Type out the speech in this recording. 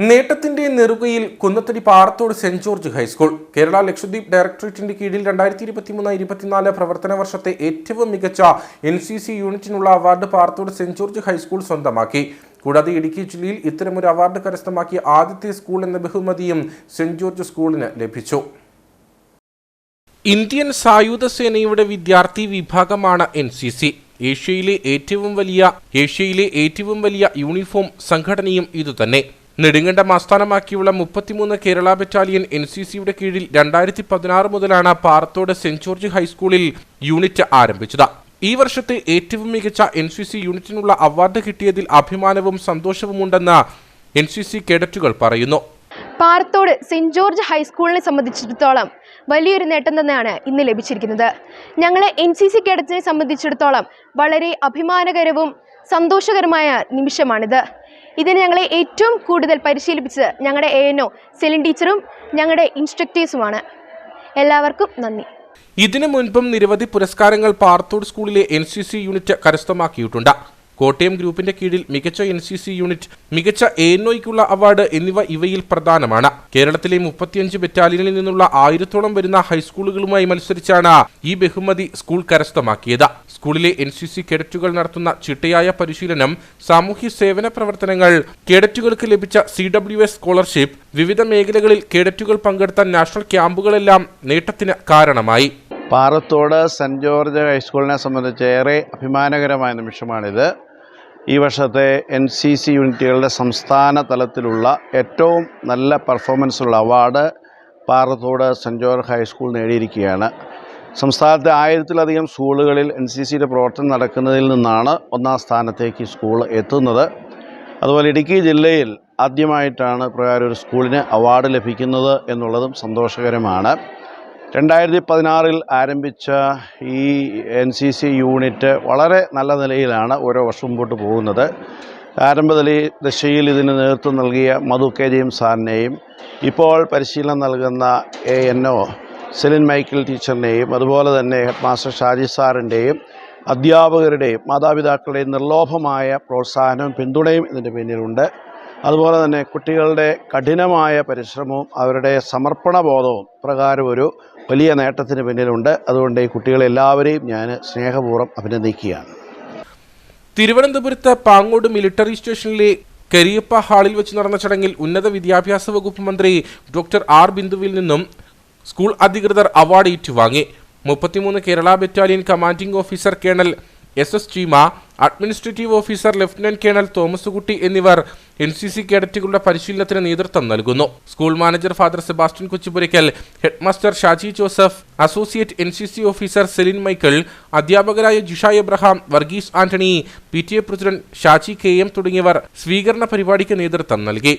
നേട്ടത്തിന്റെ നെറുകയിൽ Kunnathady Parathode Saint George high school. Kerala Lakshadweep ഡയറക്ടറേറ്റിന്റെ കീഴിൽ രണ്ടായിരത്തി ഇരുപത്തിമൂന്ന് ഇരുപത്തിനാല് പ്രവർത്തന വർഷത്തെ ഏറ്റവും മികച്ച N C C യൂണിറ്റിനുള്ള award Parathode Saint George high school സ്വന്തമാക്കി. കൂടാതെ ഇടുക്കി ജില്ലയിൽ ഇത്തരമൊരു അവാർഡ് കരസ്ഥമാക്കിയ ആദ്യത്തെ സ്കൂൾ എന്ന ബഹുമതിയും സെന്റ് ജോർജ് സ്കൂളിന് ലഭിച്ചു. ഇന്ത്യൻ സായുധ സേനയുടെ വിദ്യാർത്ഥി വിഭാഗമാണ് എൻ സി സി. ഏഷ്യയിലെ ഏറ്റവും വലിയ ഏഷ്യയിലെ ഏറ്റവും വലിയ യൂണിഫോം സംഘടനയും ഇതുതന്നെ. നെടുങ്കണ്ടം ആസ്ഥാനമാക്കിയുള്ള മുപ്പത്തിമൂന്ന് കേരള ബറ്റാലിയൻ എൻ സി സിയുടെ കീഴിൽ രണ്ടായിരത്തി പതിനാറ് മുതലാണ് പാറത്തോട് സെന്റ് ജോർജ് ഹൈസ്കൂളിൽ യൂണിറ്റ് ആരംഭിച്ചത്. ഈ വർഷത്തെ ഏറ്റവും മികച്ച എൻ സി സി യൂണിറ്റിനുള്ള അവാർഡ് കിട്ടിയതിൽ അഭിമാനവും സന്തോഷവുമുണ്ടെന്ന് എൻ സി സി കേഡറ്റുകൾ പറയുന്നു. പാറത്തോട് സെന്റ് ജോർജ് ഹൈസ്കൂളിനെ സംബന്ധിച്ചിടത്തോളം വലിയൊരു നേട്ടം തന്നെയാണ് ഇന്ന് ലഭിച്ചിരിക്കുന്നത്. ഞങ്ങളെ എൻ സി സി കേഡറ്റിനെ സംബന്ധിച്ചിടത്തോളം വളരെ അഭിമാനകരവും സന്തോഷകരമായ നിമിഷമാണിത്. ഇതിന് ഞങ്ങളെ ഏറ്റവും കൂടുതൽ പരിശീലിപ്പിച്ചത് ഞങ്ങളുടെ എ എൻ ഒ സെലിൻ ടീച്ചറും ഞങ്ങളുടെ ഇൻസ്ട്രക്ടേഴ്സുമാണ് എല്ലാവർക്കും നന്ദി. ഇതിനു മുൻപും നിരവധി പുരസ്കാരങ്ങൾ പാർത്തോട് സ്കൂളിലെ എൻ സി സി യൂണിറ്റ് കരസ്ഥമാക്കിയിട്ടുണ്ട്. കോട്ടയം ഗ്രൂപ്പിന്റെ കീഴിൽ മികച്ച എൻ സി സി യൂണിറ്റ് മികച്ച എൻഒയ്ക്കുള്ള അവാർഡ് എന്നിവ ഇവയിൽ പ്രധാനമാണ്. കേരളത്തിലെ മുപ്പത്തിയഞ്ച് ബറ്റാലിയനിൽ നിന്നുള്ള ആയിരത്തോളം വരുന്ന ഹൈസ്കൂളുകളുമായി മത്സരിച്ചാണ് ഈ ബഹുമതി സ്കൂൾ കരസ്ഥമാക്കിയത്. സ്കൂളിലെ എൻ സി സി കേഡറ്റുകൾ നടത്തുന്ന ചിട്ടയായ പരിശീലനം സാമൂഹ്യ സേവന പ്രവർത്തനങ്ങൾ കേഡറ്റുകൾക്ക് ലഭിച്ച സി ഡബ്ല്യു എസ് സ്കോളർഷിപ്പ് വിവിധ മേഖലകളിൽ കേഡറ്റുകൾ പങ്കെടുത്ത നാഷണൽ ക്യാമ്പുകളെല്ലാം നേട്ടത്തിന് കാരണമായി. പാറത്തോട് സെന്റ് ജോർജ് ഹൈസ്കൂളിനെ സംബന്ധിച്ച് ഏറെ അഭിമാനകരമായ നിമിഷമാണിത്. ഈ വർഷത്തെ എൻ സി സി യൂണിറ്റുകളുടെ സംസ്ഥാന തലത്തിലുള്ള ഏറ്റവും നല്ല പെർഫോമൻസുള്ള award Parathode Saint George high school നേടിയിരിക്കുകയാണ്. സംസ്ഥാനത്തെ ആയിരത്തിലധികം സ്കൂളുകളിൽ എൻ സി സിയുടെ പ്രവർത്തനം നടക്കുന്നതിൽ നിന്നാണ് ഒന്നാം സ്ഥാനത്തേക്ക് സ്കൂൾ എത്തുന്നത്. അതുപോലെ ഇടുക്കി ജില്ലയിൽ ആദ്യമായിട്ടാണ് പ്രകാരം ഒരു സ്കൂളിന് അവാർഡ് ലഭിക്കുന്നത് എന്നുള്ളതും സന്തോഷകരമാണ്. രണ്ടായിരത്തി പതിനാറിൽ ആരംഭിച്ച ഈ എൻ സി സി യൂണിറ്റ് വളരെ നല്ല നിലയിലാണ് ഓരോ വർഷം മുമ്പോട്ട് പോകുന്നത്. ആരംഭതലി ദശയിൽ ഇതിന് നേതൃത്വം നൽകിയ മധു കെ സാറിനെയും ഇപ്പോൾ പരിശീലനം നൽകുന്ന A N O Celine Michael ടീച്ചറിനെയും അതുപോലെ തന്നെ ഹെഡ് മാസ്റ്റർ ഷാജി സാറിന്റെയും അധ്യാപകരുടെയും മാതാപിതാക്കളുടെയും നിർലോഭമായ പ്രോത്സാഹനവും പിന്തുണയും ഇതിന്റെ പിന്നിലുണ്ട്. അതുപോലെ തന്നെ കുട്ടികളുടെ കഠിനമായ പരിശ്രമവും അവരുടെ സമർപ്പണ ബോധവും പ്രകാരം ഒരു വലിയ നേട്ടത്തിന് പിന്നിലുണ്ട്. അതുകൊണ്ട് ഈ കുട്ടികളെല്ലാവരെയും ഞാൻ സ്നേഹപൂർവം അഭിനന്ദിക്കുകയാണ്. തിരുവനന്തപുരത്ത് പാങ്ങോട് മിലിറ്ററി സ്റ്റേഷനിലെ കരിയപ്പ ഹാളിൽ വെച്ച് നടന്ന ചടങ്ങിൽ ഉന്നത വിദ്യാഭ്യാസ വകുപ്പ് മന്ത്രി ഡോക്ടർ ആർ ബിന്ദുവിൽ നിന്നും സ്കൂൾ അധികൃതർ അവാർഡ് ഏറ്റുവാങ്ങി. മുപ്പത്തിമൂന്ന് Kerala battalion commanding officer colonel S S Cheema administrative officer lieutenant colonel Thomas Kutty എന്നിവർ എൻ സി സി കേഡറ്റുകളുടെ പരിശീലനത്തിന് നേതൃത്വം നൽകുന്നു. School manager father Sebastian Kochupurackal headmaster Shaji Joseph associate N C C officer Celine Michael അധ്യാപകരായ Jisha Abraham Varghese Antony P T A president Shaji K M തുടങ്ങിയവർ സ്വീകരണ പരിപാടിക്ക് നേതൃത്വം നൽകി.